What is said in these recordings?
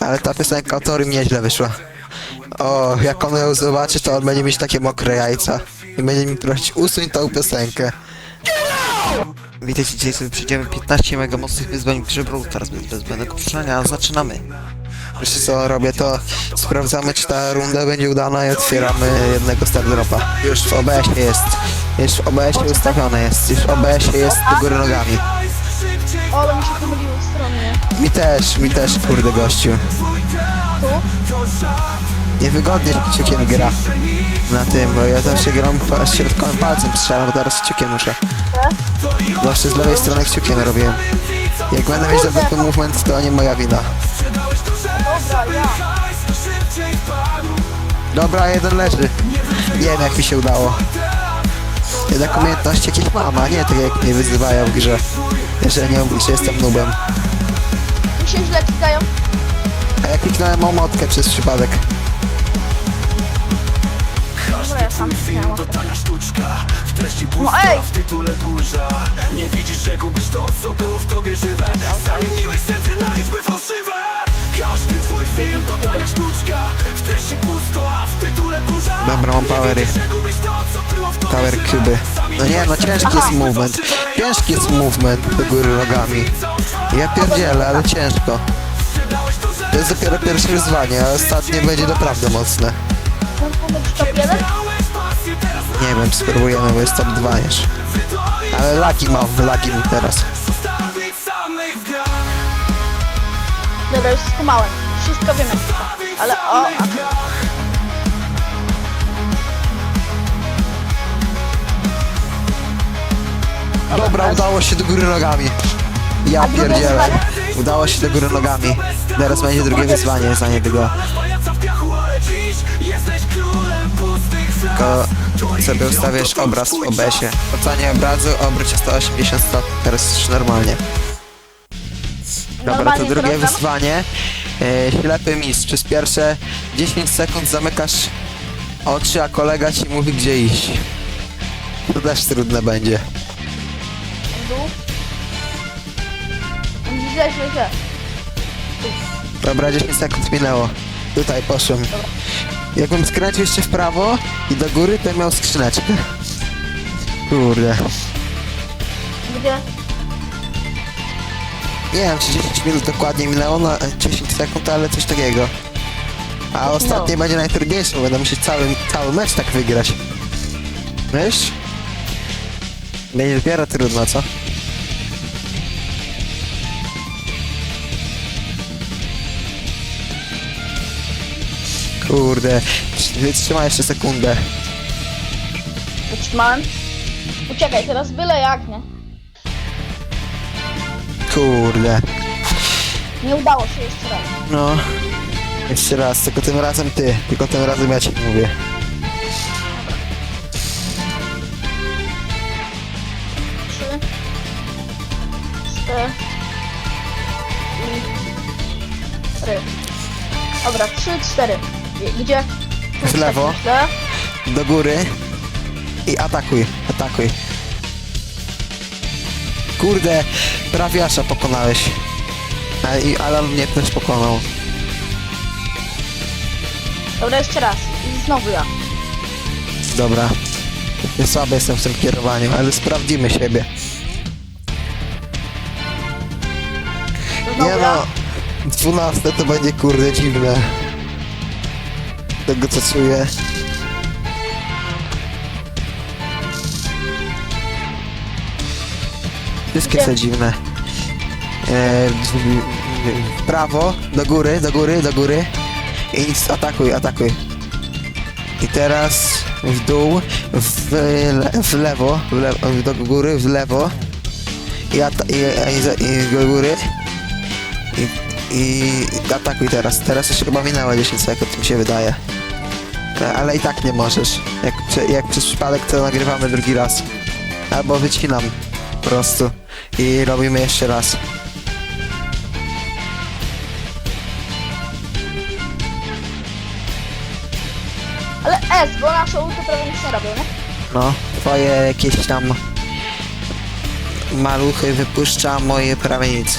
Ale ta piosenka mi nieźle wyszła. O, jak on ją zobaczy, to on będzie mieć takie mokre jajca. I będzie mi prosić, usuń tą piosenkę. Witajcie, dzisiaj sobie przejdziemy 15 mega mocnych wyzwań w grze Brawl Stars bez bez zbędnego. Zaczynamy. Wiecie co robię, to sprawdzamy, czy ta runda będzie udana i otwieramy jednego Star Dropa. Już w OBS-ie jest. Już w OBS-ie ustawione jest. Już w OBS-ie jest do góry nogami. O, ale mi się. Mi też, mi też, kurde gościu. Niewygodnie kciukiem gra na tym, bo ja zawsze gram pa- środkowym palcem strzelam, teraz kciukiem muszę. Zawsze z lewej strony kciukiem robiłem. Jak będę mieć dobry movement, to nie moja wina. Dobra, jeden leży. Nie wiem jak mi się udało. Jednak umiejętności jakieś mam, a nie tak jak mnie wyzywają w grze. Że nie że jestem nubem. Mi się źle klikają. A ja kliknąłem o motkę przez przypadek. Dobra, ja sam kliknąłem. No ej! Nie widzisz, że gubisz to, co było w tobie żywe Zamieniłeś serce na liczby fałszywe Każdy twój film to tania sztuczka W treści pusto, a w tytule burza Dobra, mam powery. Power cuby. No nie, no ciężki jest movement. Ciężki jest movement do góry nogami. Ja pierdzielę, ale ciężko. To jest dopiero pierwsze wyzwanie, a ostatnie będzie naprawdę mocne. Mam być top 1? Nie wiem, spróbujemy, bo jest top 2 już. Ale lagi mam, lagi mi teraz. Dobra, już skumałem. Wszystko wiem jak to. Ale o, a Dobra, udało się do góry nogami. Ja pierdzielę. wyzwanie? Udało się do góry nogami. Teraz będzie drugie wyzwanie za niedługo. Pajaca w piachu, ale dziś jesteś królem pustych fraz Tylko sobie ustawiasz obraz w OBS-ie. Ocenie obrazu, obróć o 180 stopni. Teraz już normalnie. Dobra, to Normalnie drugie teraz dam? wyzwanie. E, ślepy mistrz. Przez pierwsze 10 sekund zamykasz oczy, a kolega ci mówi gdzie iść. To też trudne będzie. dół. Źle, źle, źle. Dobra, 10 sekund minęło. Tutaj poszłem. Jakbym skręcił jeszcze w prawo i do góry, to miał skrzyneczkę. Kurde. Gdzie? Nie wiem, czy 10 minut dokładnie minęło na 10 sekund, ale coś takiego. A ostatnie będzie najtrudniejsze, bo będę musieć cały, cały mecz tak wygrać. Wiesz? Będzie dopiero trudno, co? Kurde, wytrzymaj jeszcze sekundę. Utrzymałem. Uciekaj, teraz byle jak, nie? Kurde. Nie udało się jeszcze raz. No. Jeszcze raz, tylko tym razem ty, tylko tym razem ja ci mówię. Trzy. Cztery. Cztery. Dobra, trzy, cztery. G- Gdzie? W lewo. tak myślę. do góry i atakuj, atakuj. Kurde, prawiasza pokonałeś. A, i Alan mnie też pokonał. Dobra, jeszcze raz. I znowu ja. Dobra. Ja słaby jestem w tym kierowaniu, ale sprawdzimy siebie. Znowu Nie ja. no, 12 to będzie kurde dziwne. Tego co czuję. Wszystkie są dziwne. E, w, prawo, do góry, do góry, do góry. I atakuj, atakuj. I teraz w dół, w, le, w lewo, w lewo, do góry, w lewo. I, i, i, i do góry. I, I atakuj teraz. Teraz już chyba minęło 10 sekund, mi się wydaje. E, Ale i tak nie możesz. Jak, jak przez przypadek to nagrywamy drugi raz. Albo wycinam po prostu. I robimy jeszcze raz. Ale S, bo nasze ulty prawie nic nie robią, nie? No, twoje jakieś tam maluchy wypuszcza, moje prawie nic.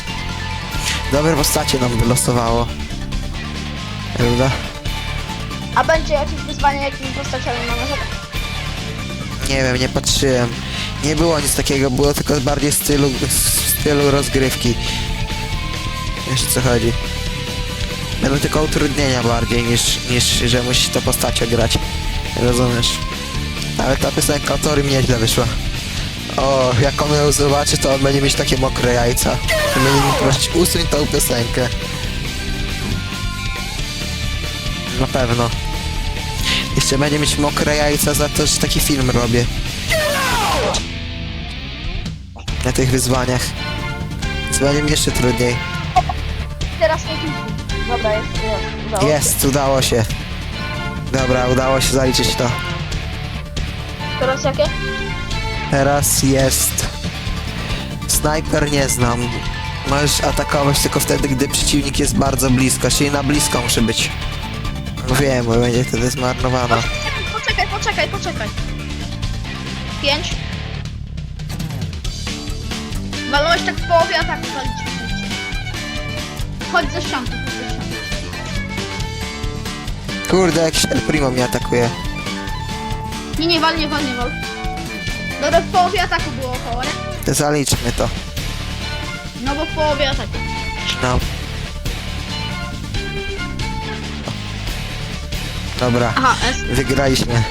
Dobre postacie nam wylosowało. Prawda? A będzie jakieś wyzwanie jakimiś postaciami może? Nie wiem, nie patrzyłem. Nie było nic takiego, było tylko bardziej w stylu, w stylu rozgrywki. Wiesz co chodzi. Będą tylko utrudnienia bardziej niż, niż że musisz to postacią grać. Rozumiesz? Ale ta piosenka o Torim nieźle wyszła. O, jak on ją zobaczy, to on będzie mieć takie mokre jajca. I będzie mi prosić, usuń tą piosenkę. Na pewno. Jeszcze będzie mieć mokre jajca za to, że taki film robię. Na tych wyzwaniach. Więc będzie mi jeszcze trudniej. Teraz nie widzi. Dobra, jest, jest. udało się. Jest, udało się. Dobra, udało się zaliczyć to. Teraz jakie? Teraz jest... Snajper nie znam. Możesz atakować tylko wtedy, gdy przeciwnik jest bardzo blisko, czyli na blisko muszę być. Mówiłem, bo będzie wtedy zmarnowana. Poczekaj, poczekaj, poczekaj. Pięć. Walnąłeś tak w połowie ataku zaliczyć. Chodź ze ścianki, chodź ze ścianki. Kurde, jakiś El Primo mnie atakuje. Nie, nie wal, nie wal, nie wal. Dobra, w połowie ataku było około, nie? To zaliczmy to. No bo w połowie ataku. No. Dobra, Aha, S. wygraliśmy.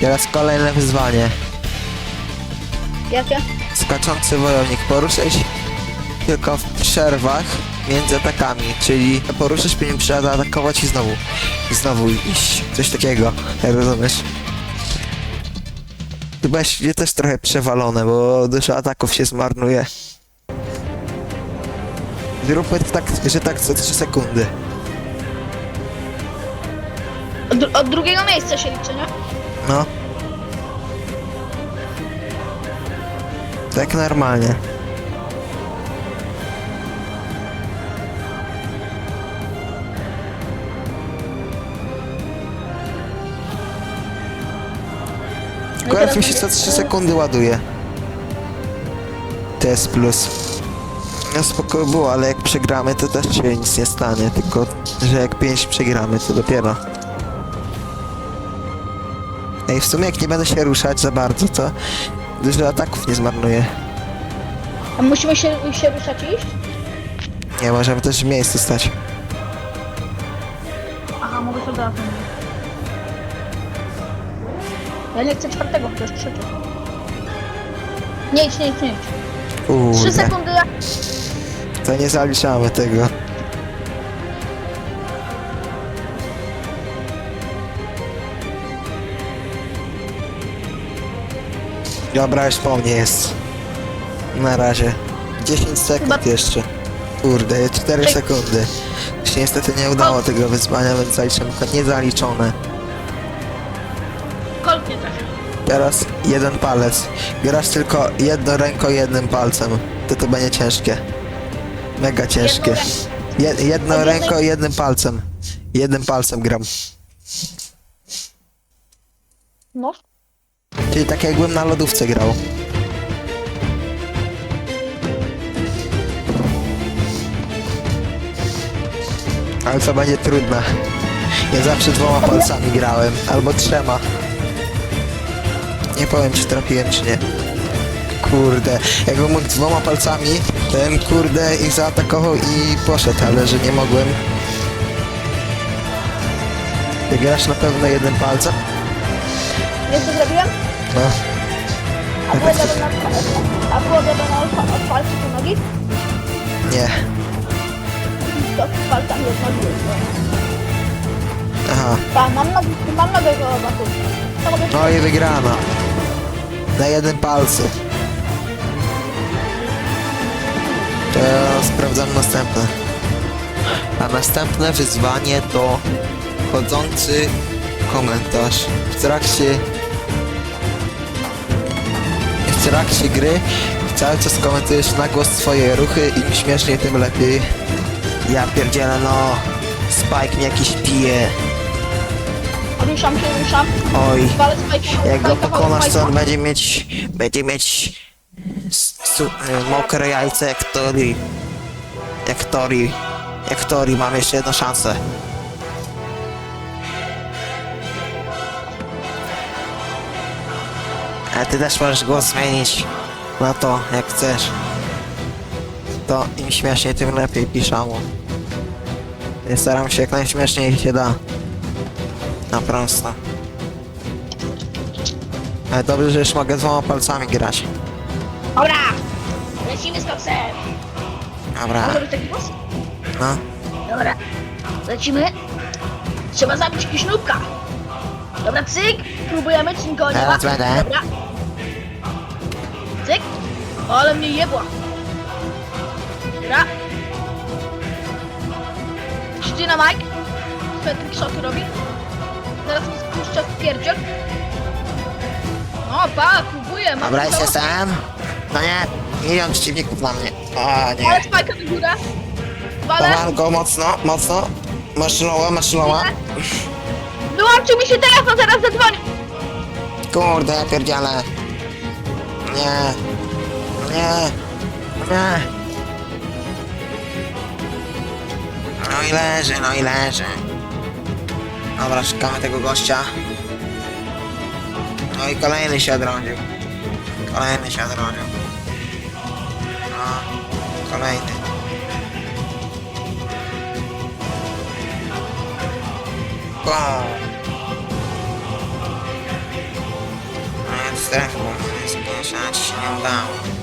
Teraz kolejne wyzwanie. Jakie? Skaczący wojownik. Poruszaj się tylko w przerwach między atakami, czyli poruszasz się nim trzeba zaatakować i znowu. I znowu iść. Coś takiego. Jak rozumiesz? Chyba się też trochę przewalone, bo dużo ataków się zmarnuje. Zróbmy to tak, że tak co 3 sekundy. Od, dru- od drugiego miejsca się liczy, nie? No. Tak normalnie. No Akurat mi się co będzie- 3 sekundy ładuje. To jest plus. No spoko było, ale jak przegramy to też się nic nie stanie, tylko że jak 5 przegramy to dopiero. Ej, w sumie jak nie będę się ruszać za bardzo, to dużo ataków nie zmarnuję. A musimy się, się ruszać i iść? Nie, możemy też w miejscu stać. Aha, mogę się odwracać. Ja nie chcę czwartego, to jest trzeci. Nie idź, nie idź, nie idź. Trzy Kurde, sekundy, to nie zaliczamy tego. Dobra, już po mnie jest. Na razie. 10 sekund Chyba- jeszcze. Kurde, 4 Czek- sekundy. Się niestety nie udało tego wyzwania, więc zaliczamy to niezaliczone. Kolt nie trafił. Teraz jeden palec. Grasz tylko jedną ręką, jednym palcem. To to będzie ciężkie. Mega ciężkie. Je, jedną jednej- ręką, jednym palcem. Jednym palcem gram. No. Czyli tak jakbym na lodówce grał. Ale to będzie trudne. Ja zawsze dwoma palcami grałem, albo trzema. Nie powiem czy trafiłem czy nie. Kurde, jakbym mógł dwoma palcami, bym kurde ich zaatakował i poszedł, ale że nie mogłem. Ty grasz na pewno jednym palcem? Wiesz co? No. A było dobre na, a było na do nogi? Nie. To nogi. Aha. Tak, mam nogę, mam nogę do. To No i wygrana. Na jednym palcu. To sprawdzam następne. A następne wyzwanie to chodzący komentarz. W trakcie trakcie gry cały czas komentujesz na głos swoje ruchy im śmieszniej tym lepiej. Ja pierdzielę no Spike mnie jakiś pije. ruszam się, ruszam. Oj. Walę spajka, Jak go spajka, walę pokonasz, to spajka. on będzie mieć, będzie mieć su, y, mokre jajce jak Tori. Jak Tori. Jak w teorii mam jeszcze jedną szansę. Ale ty też możesz głos zmienić na to, jak chcesz. To im śmieszniej, tym lepiej piszą. Ja staram się jak najśmieszniej się da. Na prosto. Ale dobrze, że już mogę dwoma palcami grać. Dobra! Lecimy z koksem! Dobra, Może być taki głos? no. Dobra. Lecimy. Trzeba zabić kiśnówka. Dobra, cyk. Próbujemy, czy nikogo nie ma. Teraz będę. Dobra. Ale mnie jebła. Dobra. Krzyczy na Mike. Swoje trickshoty robi. Teraz mi spuszcza w pierdziel. No, pa, próbuję. mam Dobra, to. jestem. No nie, milion przeciwników na mnie. O Ale nie. spajka do górę. Walę. Powal go mocno, mocno. Masz loła, masz loła. Wyłączył mi się telefon, zaraz zadzwonię. Kurde, ja pierdzielę. Nie. Nie. Nie. No i leży, no i leży. Dobra, szukamy tego gościa. No i kolejny się odrodził. Kolejny się odrodził. No, kolejny. Bum. No jak strefę, bo mnie zmniejszać się nie udało.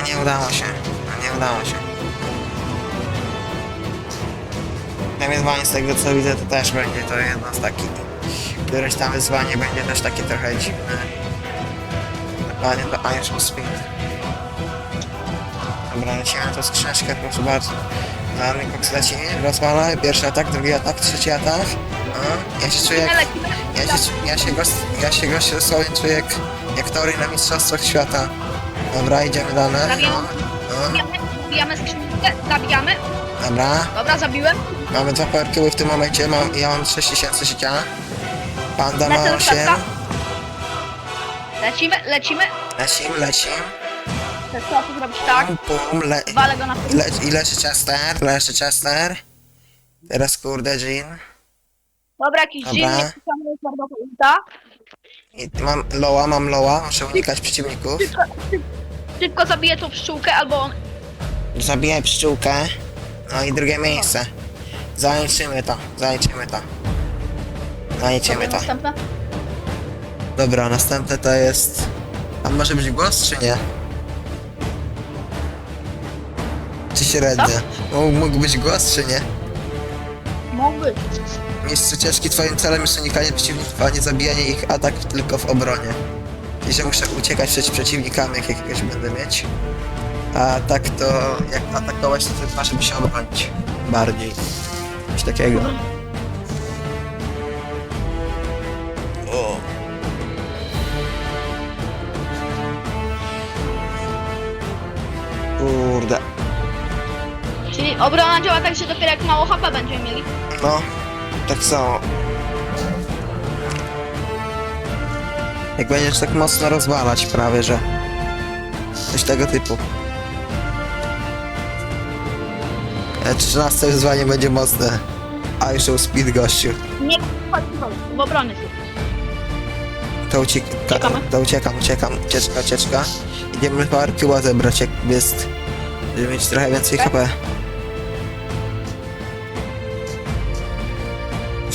No nie udało się. No nie udało się. Te wyzwanie z tego co widzę to też będzie to jedno z takich. Któreś tam wyzwanie będzie też takie trochę dziwne. Dokładnie do Irish Speed. Dobra, lecimy na tą skrzyneczkę, proszę bardzo. Dalej koks leci, rozwala, pierwszy atak, drugi atak, trzeci atak. No, ja się czuję jak... Ja się, ja się gość, ja się gość dosłownie czuję jak, jak Tory na Mistrzostwach Świata. Dobra, idziemy dalej. No, Zabijamy, zabijamy skrzynkę, zabijamy. dobra, Dobra, zabiłem. mamy dwa powerkiły w tym momencie, mam, ja mam 6000 życia. Panda ma Lecę do 8. środka. Lecimy, lecimy. Lecim, lecim. Trzeba tu zrobić tak. Pum, pum, le, Walę go na tył. le, I leży Chester, leży Chester. Teraz kurde Jean. Dobra, jakiś Dobra. pisamy twardego ulta. I mam loła, mam loła, muszę unikać przeciwników. Szybko, szybko, szybko zabiję tą pszczółkę, albo on... Zabiję pszczółkę. No i drugie miejsce. Zaliczymy to, zaliczymy to. Zaliczymy to. Następne. Dobra, następne to jest... A może być głos, czy nie? Czy średnio? Mógł, mógł być głos, czy nie? Mógłby. Mistrzu ciężki, twoim celem jest unikanie przeciwników, a nie zabijanie ich atak tylko w obronie. Czyli, że muszę uciekać przed przeciwnikami, jak jakiegoś będę mieć. A tak to, jak atakować, to tylko żeby się obronić. Bardziej. Coś takiego. O. Kurde. Czyli obrona działa tak, że dopiero jak mało HP będziemy mieli. No, tak samo. Jak będziesz tak mocno rozwalać prawie, że... Coś tego typu. E, 13 wyzwanie będzie mocne. A już speed gościu. Nie, chodź, chodź, w obronie są. To, uciek ta, Uciekamy? to uciekam, uciekam. Ucieczka, ucieczka. Idziemy parkiła zebrać, jak jest... Żeby mieć trochę więcej Tak. HP.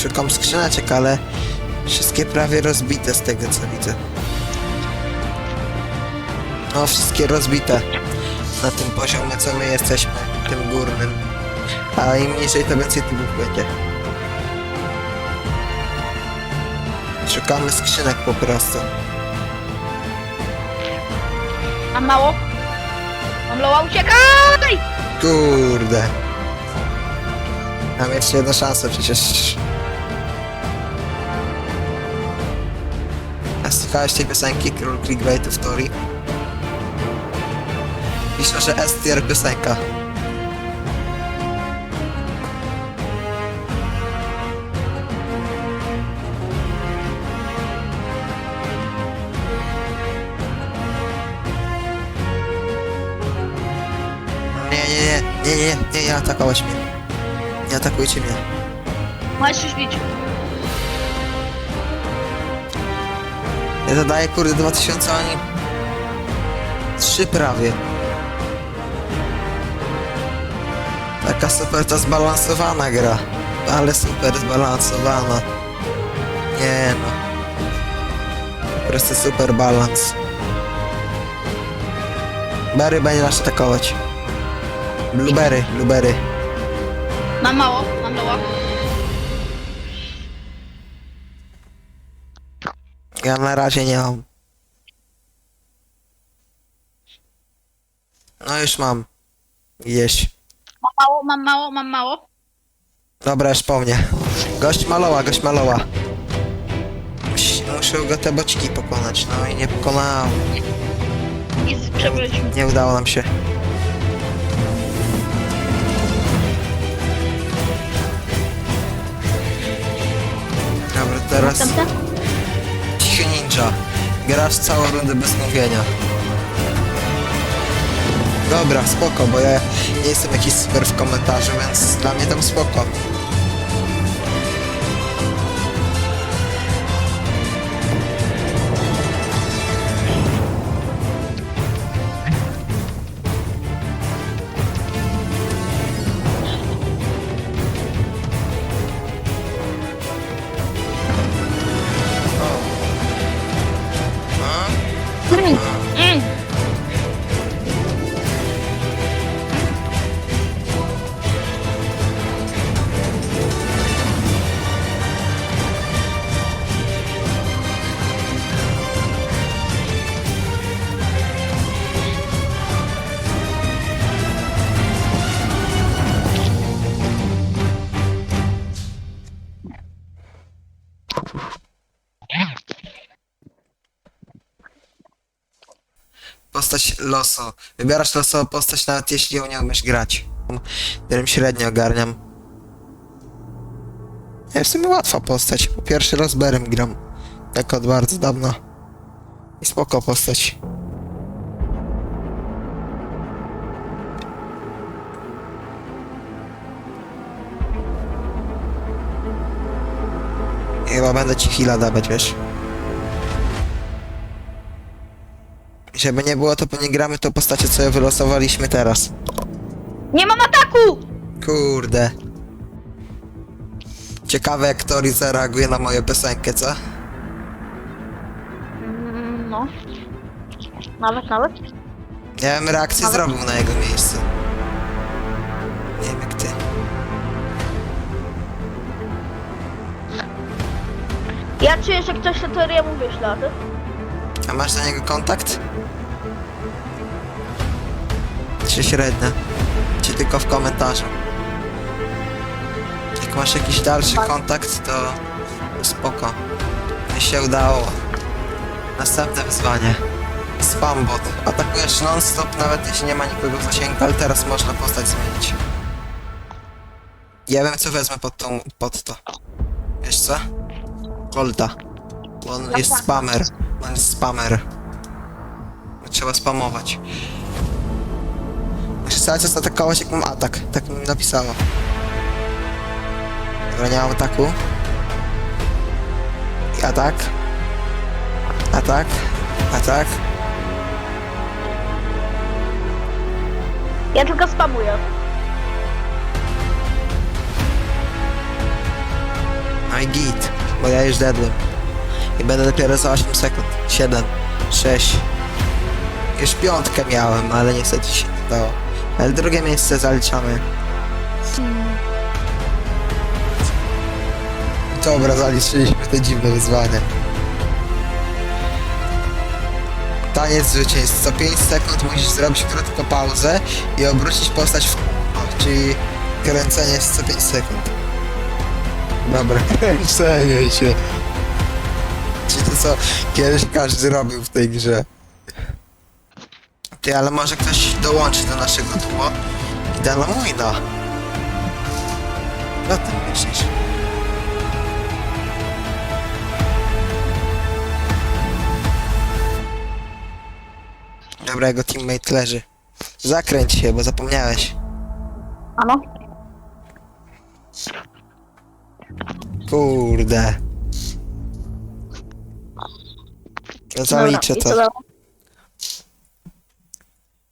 Szukam skrzyneczek, ale... Wszystkie prawie rozbite z tego co widzę. No, wszystkie rozbite. Na tym poziomie, co my jesteśmy. Tym górnym. A im niżej, to więcej typów będzie. Szukamy skrzynek po prostu. Mam mało. Mam loła, uciekaj! Kurde. Mam jeszcze jedną szansę przecież. Słuchałeś tej piosenki Król Clickbaitu w Tori? Pisze, że S tier piosenka. Nie, nie, nie, nie, nie, nie, mnie. Nie atakujcie mnie. Możesz się śmieć. Ja zadaję kurde 2000, a oni... Trzy prawie. Taka super to zbalansowana gra. Ale super zbalansowana. Nie no. Po prostu super balans. Berry będzie nas atakować. Blueberry, blueberry. Mam mało, mam mało. Ja na razie nie mam. No już mam. Jeść. Mam mało, mam mało, mam mało. Dobra, już po mnie. Gość maloła, gość maloła. Musi- Muszę go te boczki pokonać, no i nie pokonałem. Przebyliśmy. Nie udało nam się. Dobra, teraz Następne? Ninja. Grasz całą rundę bez mówienia. Dobra, spoko, bo ja nie jestem jakiś super w komentarzu, więc dla mnie tam spoko. Loso. Wybierasz loso postać nawet jeśli ją nie umiesz grać. Którym średnio ogarniam. Ja w sumie łatwa postać. Po pierwszy raz Berem gram. Tak od bardzo dawna. I spoko postać. Chyba będę ci chwila dawać, wiesz? Żeby nie było, to nie gramy to postacie, co wylosowaliśmy teraz. Nie mam ataku! Kurde. Ciekawe jak Tori zareaguje na moją piosenkę, co? Mm, No. Nawet, nawet. Ja bym reakcję Ale- zrobił na jego miejscu. Nie wiem jak ty. Ja czuję, że ktoś tę teorię mu wyśle, a masz do niego kontakt? Czy średnio? Czy tylko w komentarzu? Jak masz jakiś dalszy kontakt, to spoko. Mi się udało. Następne wyzwanie. Spambot. Atakujesz non-stop, nawet jeśli nie ma nikogo w zasięgu, ale teraz można postać zmienić. Ja wiem co wezmę pod, tą, pod to. Wiesz co? Volta. Bo on jest spamer. Jest spamer. Trzeba spamować. Muszę cały czas atakować jak mam atak. Tak mi napisało. Dobra, nie mam ataku. I atak. Atak. Atak. Ja tylko spamuję. No i git. Bo ja już dedłem. I będę dopiero za 8 sekund. 7, 6. Już piątkę miałem, ale niestety się nie udało. Ale drugie miejsce zaliczamy. Dobra, zaliczyliśmy te dziwne wyzwanie. Taniec zwycięstw. Co 5 sekund musisz zrobić krótką pauzę i obrócić postać w kółko, czyli kręcenie z co 5 sekund. Dobra, kręcenie się. Co kiedyś każdy robił w tej grze. Ty, ale może ktoś dołączy do naszego duo i da nam wina. No ty myślisz? Dobra, jego teammate leży. Zakręć się, bo zapomniałeś. Ano? Kurde. Zaliczę Dobra, i co to.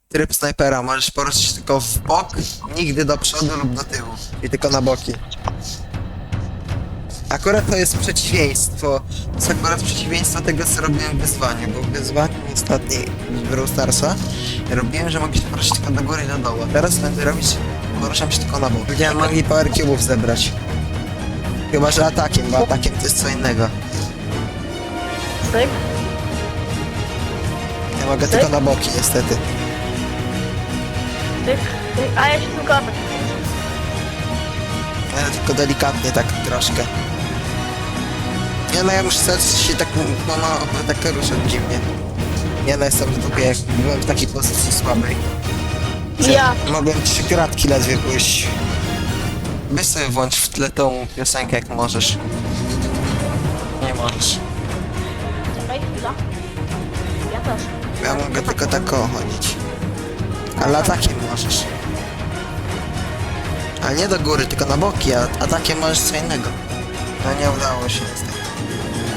Tryb snajpera, możesz poruszyć tylko w bok, nigdy do przodu lub do tyłu. I tylko na boki. Akurat to jest przeciwieństwo. To jest akurat przeciwieństwo tego, co robiłem w wyzwaniu, bo w wyzwaniu ostatniej w Brawl Starsa robiłem, że mogli się poruszyć tylko do góry i do dołu. A Teraz będę robić, poruszam się tylko na bok. Będziemy mogli Power Cube'ów zebrać. Chyba, że atakiem, bo atakiem to jest co innego. Cyk. Ja mogę tylko na boki, niestety. A ja się tylko atak. Ale tylko delikatnie, tak troszkę. Nie no, ja muszę zacząć się tak, no, no, tak ruszać dziwnie. Nie no, jestem w dupie, byłem w takiej pozycji słabej. że Ja. Mogłem trzy kratki ledwie pójść. Weź sobie włącz w tle tą piosenkę, jak możesz. Nie możesz. Czekaj, chwila. Ja też. Ja mogę tylko tak chodzić. Ale atakiem możesz. Ale nie do góry, tylko na boki, a atakiem możesz co innego. No nie udało się niestety.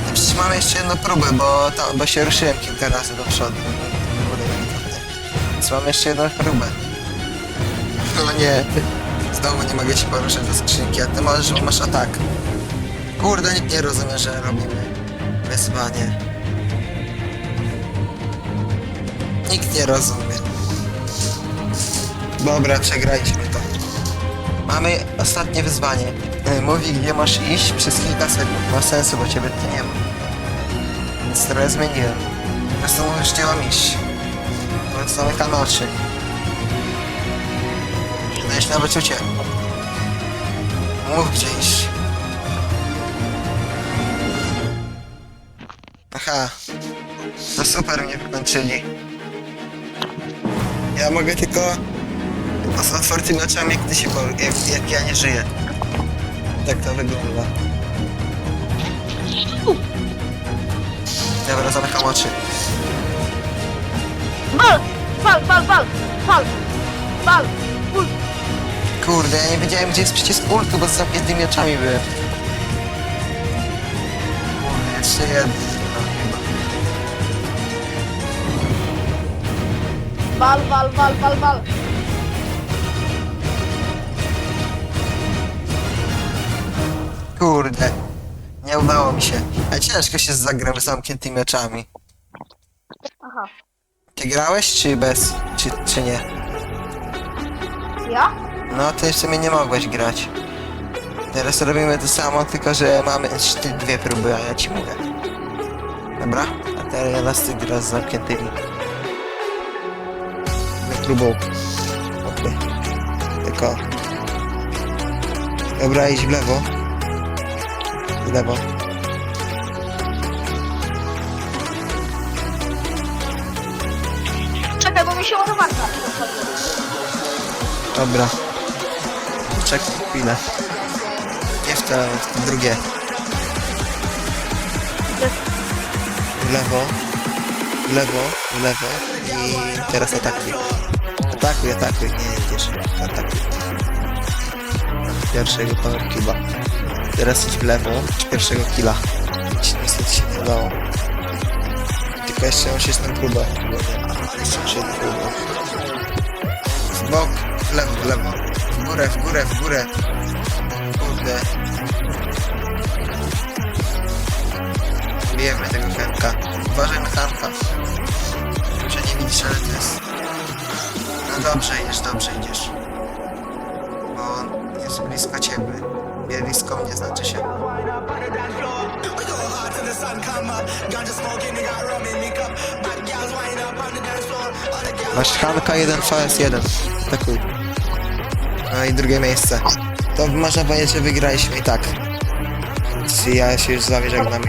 No przecież mamy jeszcze jedną próbę, bo, bo się ruszyłem kilka razy do przodu. Delikatnie. Więc mamy jeszcze jedną próbę. No nie. Znowu nie mogę się poruszać do skrzynki, a ty możesz, bo masz atak. Kurde, nikt nie rozumie, że robimy wyzwanie. Nikt nie rozumie. Dobra, przegraliśmy to. Mamy ostatnie wyzwanie. E, Mówi, gdzie masz iść przez kilka sekund. Ma sensu, bo ciebie tu nie ma. Więc trochę zmieniłem. Po prostu mówisz, gdzie mam iść. Bo zamykam oczy. Zdajesz na wyczucie. Mów, gdzie iść. Aha. To super mnie wykończyli. Ja mogę tylko z otwartymi oczami, jak ty się po, jak, jak ja nie żyję. Tak to wygląda. Dobra, zamykam oczy. Wal! Wal, wal, wal! Wal! Wal! Ul! Kurde, ja nie wiedziałem, gdzie jest przycisk ultu, bo z zamkniętymi oczami byłem. Kurde, jeszcze jeden. Wal, wal, wal, wal, wal! Kurde. Nie udało mi się. A ciężko się zagram z zamkniętymi oczami. Aha. Ty grałeś, czy bez? Czy, czy nie? Ja? No, ty w sumie nie mogłeś grać. Teraz robimy to samo, tylko że mamy ty dwie próby, a ja ci mówię. Dobra? A teraz ty gra z zamkniętymi. Próbą. Okej. Tylko... Dobra, idź w lewo. W lewo. Czekaj, bo mi się ładowarka. Dobra. Czekaj chwilę. Nie w to, w to drugie. W lewo. W lewo, w lewo. I teraz atakuj. Atakuj, atakuj. Nie idziesz. Atakuj. Pierwszego power cuba. Teraz idź w lewo. Pierwszego killa. Ci niestety się nie udało. Tylko jeszcze musisz tę próbę. Jeszcze jedną próbę. W bok, w lewo, w lewo. W górę, w górę, w górę. Kurde. Bijemy tego Hanka. Uważaj na Hanka. Może nie widzisz, ale to jest... No dobrze idziesz, dobrze idziesz. Bo jest blisko ciebie. Blisko mnie znaczy się. Masz Hanka 1 VS1. Atakuj. No i drugie miejsce. To można powiedzieć, że wygraliśmy i tak. Więc ja się już z wami żegnam.